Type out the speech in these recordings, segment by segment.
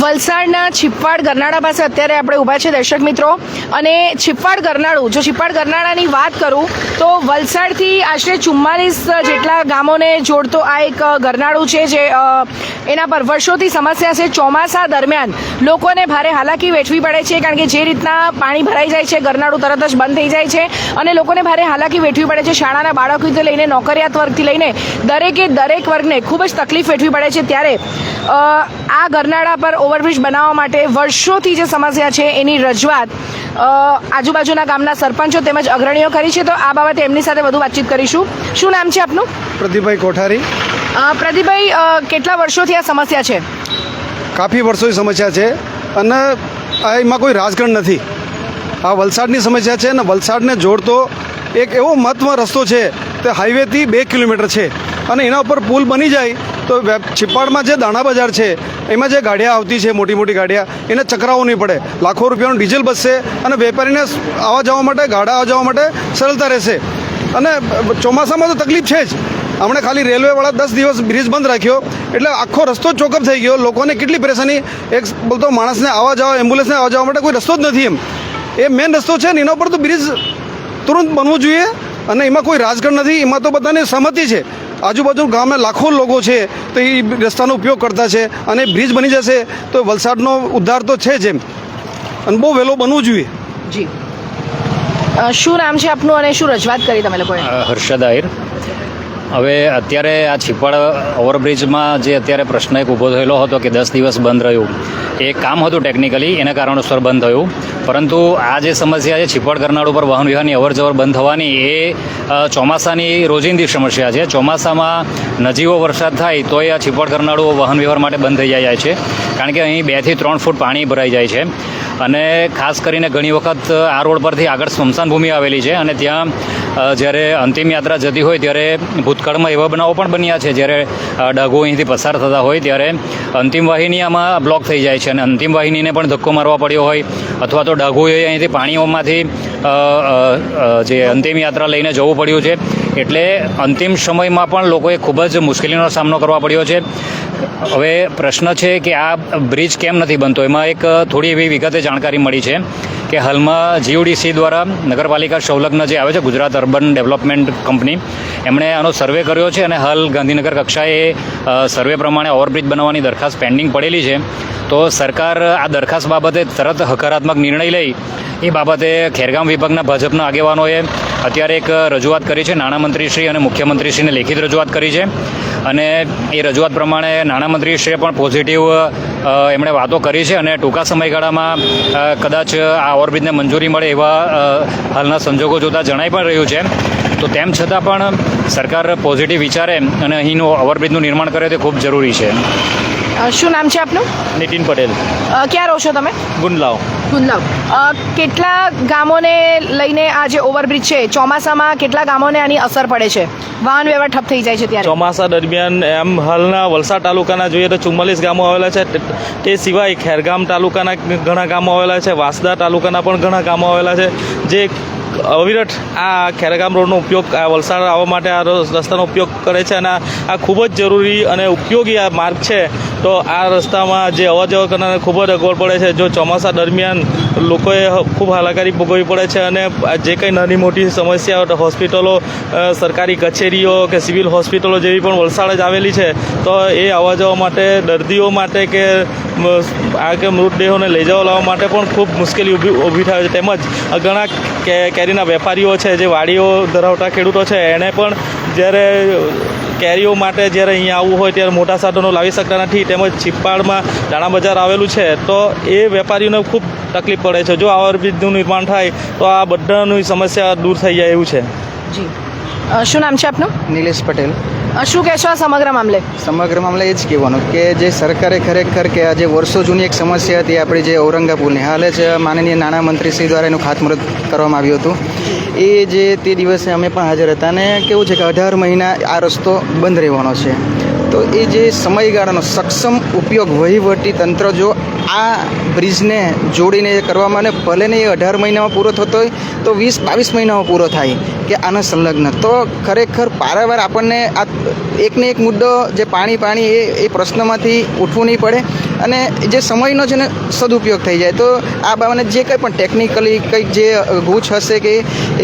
વલસાડના છીપવાડ ગરનાળા પાસે અત્યારે આપણે ઊભા છે દર્શક મિત્રો. અને છીપવાડ ગરનાળું, જો છીપવાડ ગરનાળાની વાત કરું, તો વલસાડથી આશરે ચુમ્માલીસ જેટલા ગામોને જોડતો આ એક ગરનાળું છે જે એના પર વર્ષોથી સમસ્યા છે. ચોમાસા દરમિયાન લોકોને ભારે હાલાકી વેઠવી પડે છે કારણ કે જે રીતના પાણી ભરાઈ જાય છે, ગરનાળું તરત જ બંધ થઈ જાય છે અને લોકોને ભારે હાલાકી વેઠવી પડે છે. શાળાના બાળકોથી લઈને નોકરિયાત વર્ગથી લઈને દરેકે દરેક વર્ગને ખૂબ જ તકલીફ વેઠવી પડે છે. ત્યારે આ ગરનાળા પર ઓવરબ્રિજ બનાવવા માટે વર્ષોથી જે સમસ્યા છે એની રજૂઆત આજુબાજુના ગામના સરપંચો તેમજ અગ્રણીઓ કરી છે. તો આ બાબતે એમની સાથે વધુ વાતચીત કરીશું. શું નામ છે આપનું? પ્રદીપભાઈ કોઠારી. પ્રદીપભાઈ કેટલા વર્ષોથી આ સમસ્યા છે? કાફી વર્ષોની સમસ્યા છે અને એમાં કોઈ રાજકારણ નથી. આ વલસાડની સમસ્યા છે અને વલસાડને જોડતો એક એવો મહત્વ રસ્તો છે તે હાઈવેથી બે કિલોમીટર છે અને એના ઉપર પુલ બની જાય તો છિપાડમાં જે દાણા બજાર છે, એમાં જે ગાડિયા આવતી છે, મોટી મોટી ગાડિયા, એને ચકરાવવું નહીં પડે. લાખો રૂપિયાનું ડીઝલ બચશે અને વેપારીને આવવા જવા માટે, ગાડા આવવા જવા માટે સરળતા રહેશે. અને ચોમાસામાં તો તકલીફ છે જ. હમણાં ખાલી રેલવેવાળા દસ દિવસ બ્રિજ બંધ રાખ્યો, એટલે આખો રસ્તો ચોકઅપ થઈ ગયો. લોકોને કેટલી પરેશાની? એક બોલતો માણસને આવવા જવા, એમ્બ્યુલન્સને આવવા જવા માટે કોઈ રસ્તો જ નથી એમ. એ મેન રસ્તો છે ને, એના ઉપર તો બ્રિજ તુરંત બનવું જોઈએ અને એમાં કોઈ રાજકારણ નથી. એમાં તો બધાને સહમતિ છે. આજુબાજુ ગામે લાખો લોકો છે તો એ રસ્તાનો ઉપયોગ કરતા છે અને બ્રિજ બની જશે તો વલસાડનો ઉદ્ધાર તો છે જ એમ. અને બહુ વહેલો બનવું જોઈએ. જી. શું નામ છે આપનું અને શું રજૂઆત કરી તમે લોકોએ? હર્ષદ આહિર. હવે અત્યારે આ છીપડ ઓવરબ્રિજમાં જે અત્યારે પ્રશ્ન એક ઊભો થયેલો હતો કે દસ દિવસ બંધ રહ્યું, એ કામ હતું ટેકનિકલી એના કારણોસર બંધ થયું. પરંતુ આ જે સમસ્યા છે છીપડ કરનાળ ઉપર વાહન વ્યવહારની અવર જવર બંધ થવાની, એ ચોમાસાની રોજિંદી સમસ્યા છે. ચોમાસામાં નજીવો વરસાદ થાય તો એ આ છીપડ કરનાળું વાહન વ્યવહાર માટે બંધ થઈ જાય છે. કારણ કે અહીં બેથી ત્રણ ફૂટ પાણી ભરાઈ જાય છે. અને ખાસ કરીને ઘણી વખત આ રોડ પરથી આગળ સ્મશાન ભૂમિ આવેલી છે અને ત્યાં જ્યારે અંતિમ યાત્રા જતી હોય ત્યારે ભૂતકાળમાં એવા બનાવો પણ બન્યા છે, જ્યારે ડાઘો અહીંથી પસાર થતા હોય ત્યારે અંતિમ વાહિની આમાં બ્લોક થઈ જાય છે અને અંતિમ વાહિનીને પણ ધક્કો મારવા પડ્યો હોય અથવા તો ડાઘોએ અહીંથી પાણીઓમાંથી જે અંતિમ યાત્રા લઈને જવું પડ્યું છે એટલે અંતિમ સમયમાં પણ લોકોએ ખૂબ જ મુશ્કેલીનો સામનો કરવા પડ્યો છે. હવે પ્રશ્ન છે કે આ બ્રિજ કેમ નથી બનતો? એમાં એક થોડી એવી વિગતે જાણકારી મળી છે કે હાલમાં જીઓડીસી દ્વારા નગરપાલિકા સંલગ્ન જે આવે છે, ગુજરાત અર્બન ડેવલપમેન્ટ કંપની, એમણે આનો સર્વે કર્યો છે અને હાલ ગાંધીનગર કક્ષાએ સર્વે પ્રમાણે ઓવરબ્રિજ બનાવવાની દરખાસ્ત પેન્ડિંગ પડેલી છે. તો સરકાર આ દરખાસ્ત બાબતે તરત હકારાત્મક નિર્ણય લઈ, એ બાબતે ખેરગામ વિભાગના ભાજપના આગેવાનોએ અત્યારે એક રજૂઆત કરી છે. નાણામંત્રીશ્રી અને મુખ્યમંત્રીશ્રીને લેખિત રજૂઆત કરી છે. અને એ રજૂઆત પ્રમાણે નાણામંત્રીશ્રીએ પણ પોઝિટિવ એમણે વાતો કરી છે અને ટૂંકા સમયગાળામાં કદાચ આ ઓવરબ્રિજને મંજૂરી મળે એવા હાલના સંજોગો જોતાં જણાઈ પણ રહ્યું છે. તો તેમ છતાં પણ સરકાર પોઝિટિવ વિચારે અને અહીંનું ઓવરબ્રિજનું નિર્માણ કરે તે ખૂબ જરૂરી છે. શું નામ છે આપનું? નીતિન પટેલ. ક્યાં રહો છો તમે? ગુંદલાવ ગુંદલાવ કેટલા ગામોને લઈને આ જે ઓવરબ્રિજ છે ચોમાસામાં કેટલા ગામોને આની અસર પડે છે? વાહન વ્યવહાર ઠપ થઈ જાય છે ત્યારે. ચોમાસા દરમિયાન એમ હાલના વલસાડ તાલુકાના જોઈએ તો ચુમ્માલીસ ગામો આવેલા છે. તે- તે સિવાય ખેરગામ તાલુકાના ઘણા ગામો આવેલા છે. વાસદા તાલુકાના પણ ઘણા ગામો આવેલા છે. જે અવિરત આ ખેરગામ રોડનો ઉપયોગ, આ વલસાડ આવવા માટે આ રસ્તાનો ઉપયોગ કરે છે અને આ ખૂબ જ જરૂરી અને ઉપયોગી આ માર્ગ છે. તો આ રસ્તામાં જે અવર કરનારને ખૂબ જ અગવડ પડે છે. જો ચોમાસા દરમિયાન લોકોએ ખૂબ હાલાકારી ભોગવવી પડે છે અને જે કંઈ નાની મોટી સમસ્યાઓ હોસ્પિટલો સરકારી કચેરીઓ કે સિવિલ હોસ્પિટલો જેવી પણ વલસાડ જ આવેલી છે, તો એ આવવા જવા માટે, દર્દીઓ માટે કે આ કે મૃતદેહોને લઈ જવા લાવવા માટે પણ ખૂબ મુશ્કેલી ઊભી ઊભી થાય છે. તેમજ ઘણા કે કેરીના વેપારીઓ છે જે વાડીઓ ધરાવતા ખેડૂતો છે એણે પણ જ્યારે કેરીઓ માટે જ્યારે અહીંયા આવવું હોય ત્યારે મોટા સાધનો લાવી શકતા નથી. તેમજ છીપાડમાં દાણા બજાર આવેલું છે તો એ વેપારીઓને ખૂબ તકલીફ પડે છે. જો આ ઓવરબ્રિજનું નિર્માણ થાય તો આ બધાની સમસ્યા દૂર થઈ જાય એવું છે. જી. શું નામ છે આપનું? નિલેશ પટેલ. શું કહેશો આ સમગ્ર મામલે? સમગ્ર મામલે એ જ કહેવાનું કે જે સરકારે ખરેખર કે આ જે વર્ષો જૂની એક સમસ્યા હતી, આપણી જે ઔરંગાપુરની હાલે જ માનનીય નાણામંત્રી શ્રી દ્વારા એનું ખાતમુહૂર્ત કરવામાં આવ્યું હતું. એ જે તે દિવસે અમે પણ હાજર હતા અને કેવું છે કે અઢાર મહિના આ રસ્તો બંધ રહેવાનો છે. તો એ જે સમયગાળાનો સક્ષમ ઉપયોગ વહીવટી તંત્ર જો આ બ્રિજને જોડીને એ કરવામાં અને ભલે ને એ અઢાર મહિનામાં પૂરો થતો હોય, તો વીસ બાવીસ મહિનામાં પૂરો થાય કે આના સંલગ્ન. તો ખરેખર પારાવાર આપણને આ એકને એક મુદ્દો જે પાણી પાણી એ એ પ્રશ્નમાંથી ઉઠવું નહીં પડે અને જે સમયનો છે ને સદુપયોગ થઈ જાય. તો આ બાબતે જે કંઈ પણ ટેકનિકલી કંઈક જે ગૂંચ હશે કે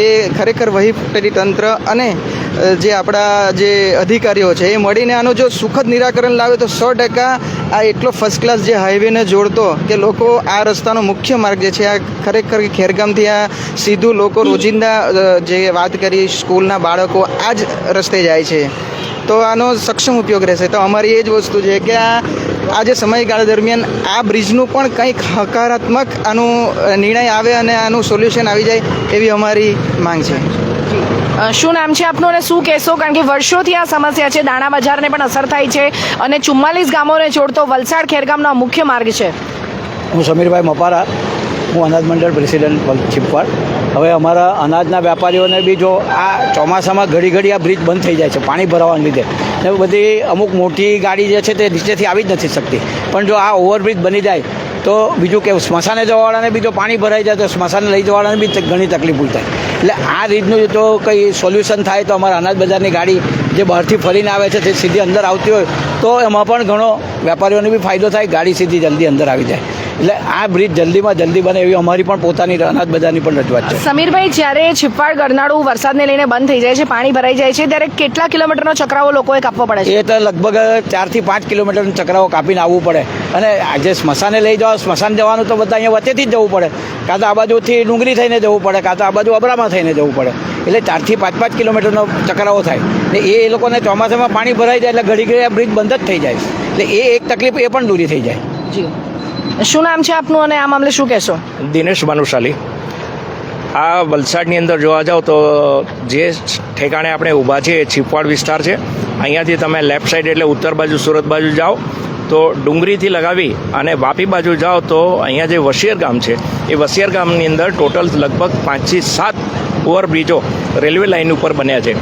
એ ખરેખર વહીવટી તંત્ર અને જે આપણા જે અધિકારીઓ છે, એ મળીને આનું જો સુખદ નિરાકરણ લાવે તો સો ટકા આ એટલો ફર્સ્ટ ક્લાસ જે હાઈવેને જોડતો કે લોકો આ રસ્તાનો મુખ્ય માર્ગ જે છે, આ ખરેખર ખેરગામથી આ સીધું લોકો રોજિંદા જે વાત કરી સ્કૂલના બાળકો, આ જ રસ્તે જાય છે. તો આનો સક્ષમ ઉપયોગ રહેશે. તો અમારી એ જ વસ્તુ છે કે આ આ જે સમયગાળા દરમિયાન આ બ્રિજનું પણ કંઈક હકારાત્મક આનું નિર્ણય આવે અને આનું સોલ્યુશન આવી જાય એવી અમારી માંગ છે. શું નામ છે આપનું અને શું કહેશો? કારણ કે વર્ષોથી આ સમસ્યા છે, દાણા બજારને પણ અસર થાય છે અને ચુમ્માલીસ ગામોને જોડતો વલસાડ ખેરગામનો મુખ્ય માર્ગ છે. હું સમીરભાઈ મપારા, હું અનાજ મંડળ પ્રેસિડેન્ટ ચીપવાડ હવે અમારા અનાજના વેપારીઓને બી જો આ ચોમાસામાં ઘડી ઘડી આ બ્રિજ બંધ થઈ જાય છે, પાણી ભરાવાને લીધે. બધી અમુક મોટી ગાડી જે છે તે નીચેથી આવી જ નથી શકતી. પણ જો આ ઓવરબ્રિજ બની જાય, તો બીજું કે સ્મશાને જવાવાળાને બી જો પાણી ભરાઈ જાય, તો સ્મશાને લઈ જવાવાળાને બી ઘણી તકલીફ થાય એટલે આ રીતનું જો કંઈ સોલ્યુશન થાય તો અમારા અનાજ બજારની ગાડી જે બહારથી ફરીને આવે છે તે સીધી અંદર આવતી હોય, તો એમાં પણ ઘણો વેપારીઓને બી ફાયદો થાય, ગાડી સીધી જલ્દી અંદર આવી જાય. એટલે આ બ્રિજ જલ્દીમાં જલ્દી બને એવી અમારી પણ પોતાની અનાજ બજારની પણ રજૂઆત છે. સમીરભાઈ જ્યારે છીપ્પાડ ગરનાળું વરસાદને લઈને બંધ થઈ જાય છે પાણી ભરાઈ જાય છે ત્યારે કેટલા કિલોમીટરનો ચક્રાવો લોકોએ કાપવો પડે છે? એ તો લગભગ ચારથી પાંચ કિલોમીટરનો ચક્રાવો કાપીને આવવું પડે. અને આજે સ્મશાને લઈ જવા સ્મશાન જવાનું તો બધા અહીંયા વચ્ચેથી જ જવું પડે. કાં તો આ બાજુથી ડુંગરી થઈને જવું પડે કાં તો આ બાજુ અબરામાં થઈને જવું પડે. એટલે ચારથી પાંચ પાંચ કિલોમીટરનો ચક્રાવો થાય. એટલે એ એ લોકોને ચોમાસામાં પાણી ભરાઈ જાય એટલે ઘડી ઘડી આ બ્રિજ બંધ જ થઈ જાય. એટલે એ એક તકલીફ એ પણ દૂરી થઈ જાય. જી. શું નામ છે આપનું અને આ મામલે શું કહેશો? દિનેશ ભાનુશાલી. આ વલસાડની અંદર જોવા જાઓ તો જે ઠેકાણે આપણે ઊભા છીએ એ છીપવાડ વિસ્તાર છે. અહીંયાથી તમે લેફ્ટ સાઈડ એટલે ઉત્તર બાજુ, સુરત બાજુ જાઓ તો ડુંગરીથી લગાવી અને વાપી બાજુ જાઓ તો અહીંયા જે વશિયર ગામ છે, એ વશિયર ગામની અંદર ટોટલ લગભગ પાંચથી સાત ઓવરબ્રિજો રેલવે લાઇન ઉપર બન્યા છે.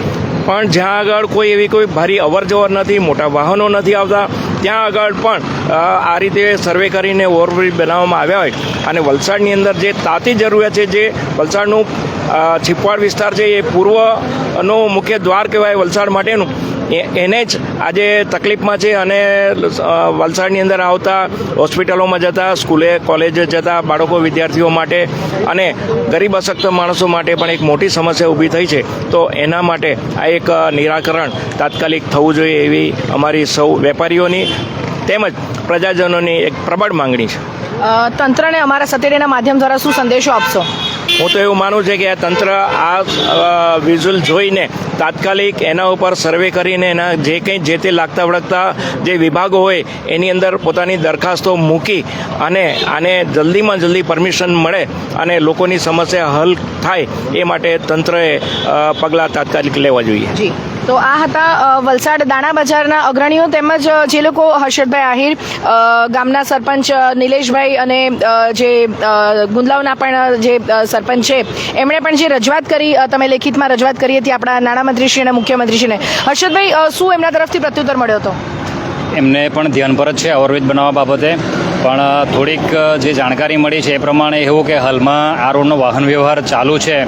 પણ જ્યાં આગળ કોઈ એવી કોઈ ભારી અવર જવર નથી, મોટા વાહનો નથી આવતા ત્યાં આગળ પણ આ રીતે સર્વે કરીને ઓવરબ્રિજ બનાવવામાં આવ્યા હોય. અને વલસાડની અંદર જે તાતી જરૂરિયાત છે, જે વલસાડનું છીપવાડ વિસ્તાર છે, એ પૂર્વનો મુખ્ય દ્વાર કહેવાય વલસાડ માટેનું. એને જ આજે તકલીફમાં છે અને વલસાડની અંદર આવતા હોસ્પિટલોમાં જતા, સ્કૂલે, કોલેજે જતા બાળકો, વિદ્યાર્થીઓ માટે અને ગરીબ અશક્ત માણસો માટે પણ એક મોટી સમસ્યા ઊભી થઈ છે. તો એના માટે આ એક નિરાકરણ તાત્કાલિક થવું જોઈએ એવી અમારી સૌ વેપારીઓની તેમજ પ્રજાજનોની એક પ્રબળ માંગણી છે. તંત્રને અમારા સતેડીના માધ્યમ દ્વારા શું સંદેશો આપશો? હું તો એવું માનું છે કે આ તંત્ર આ વિઝ્યુઅલ જોઈને તાત્કાલિક એના ઉપર સર્વે કરીને એના જે કંઈ, જે તે લાગતા વળગતા જે વિભાગો હોય, એની અંદર પોતાની દરખાસ્તો મૂકી અને આને જલ્દીમાં જલ્દી પરમિશન મળે અને લોકોની સમસ્યા હલ થાય એ માટે તંત્રએ પગલાં તાત્કાલિક લેવા જોઈએ. તો આ હતા વલસાડ દાણા બજારના અગ્રણીઓ તેમજ જે લોકો હર્ષદભાઈ આહિર ગામના સરપંચ નિલેશભાઈ અને જે ગુંદલાવના પણ જે સરપંચ છે, એમણે પણ જે રજૂઆત કરી તમે લેખિતમાં રજૂઆત કરી હતી આપણા નાણામંત્રીશ્રી અને મુખ્યમંત્રીશ્રીને. હર્ષદભાઈ શું એમના તરફથી પ્રત્યુત્તર મળ્યો હતો? એમને પણ ધ્યાન પર જ છે ઓવરબ્રિજ બનાવવા બાબતે. પણ થોડીક જે જાણકારી મળી છે એ પ્રમાણે એવું કે હાલમાં આ રોડનો વાહન વ્યવહાર ચાલુ છે.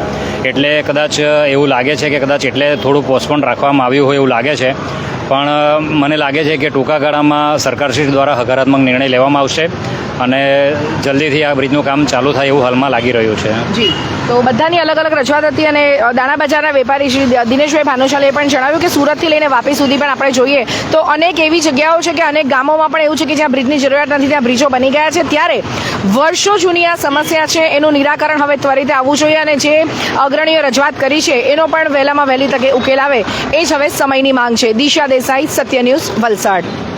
એટલે કદાચ એવું લાગે છે કે કદાચ એટલે થોડું પોસ્ટપોન રાખવામાં આવ્યું હોય એવું લાગે છે. પણ મને લાગે છે કે ટૂંકા ગાળામાં સરકારશ્રી દ્વારા હકારાત્મક નિર્ણય લેવામાં આવશે અને જલ્દીથી આ બ્રિજનું કામ ચાલુ થાય એવું હાલમાં લાગી રહ્યું છે. જી. તો બધાની અલગ અલગ રજૂઆત હતી અને દાણા બજારના વેપારી શ્રી દિનેશભાઈ ભાનુશાલીએ પણ જણાવ્યું કે સુરતથી લઈને વાપી સુધી પણ આપણે જોઈએ તો અનેક એવી જગ્યાઓ છે કે અનેક ગામોમાં પણ એવું છે કે જ્યાં બ્રિજની જરૂરિયાત નથી, ત્યાં બ્રિજો બની ગયા છે ત્યારે વર્ષો જૂની આ સમસ્યા છે, એનું નિરાકરણ હવે ત્વરિત આવવું જોઈએ અને જે અગ્રણીઓ રજૂઆત કરી છે, એનો પણ વહેલામાં વહેલી તકે ઉકેલ આવે. એ જ હવે સમયની માંગ છે. દિશા દેસાઈ, સત્ય ન્યૂઝ, વલસાડ.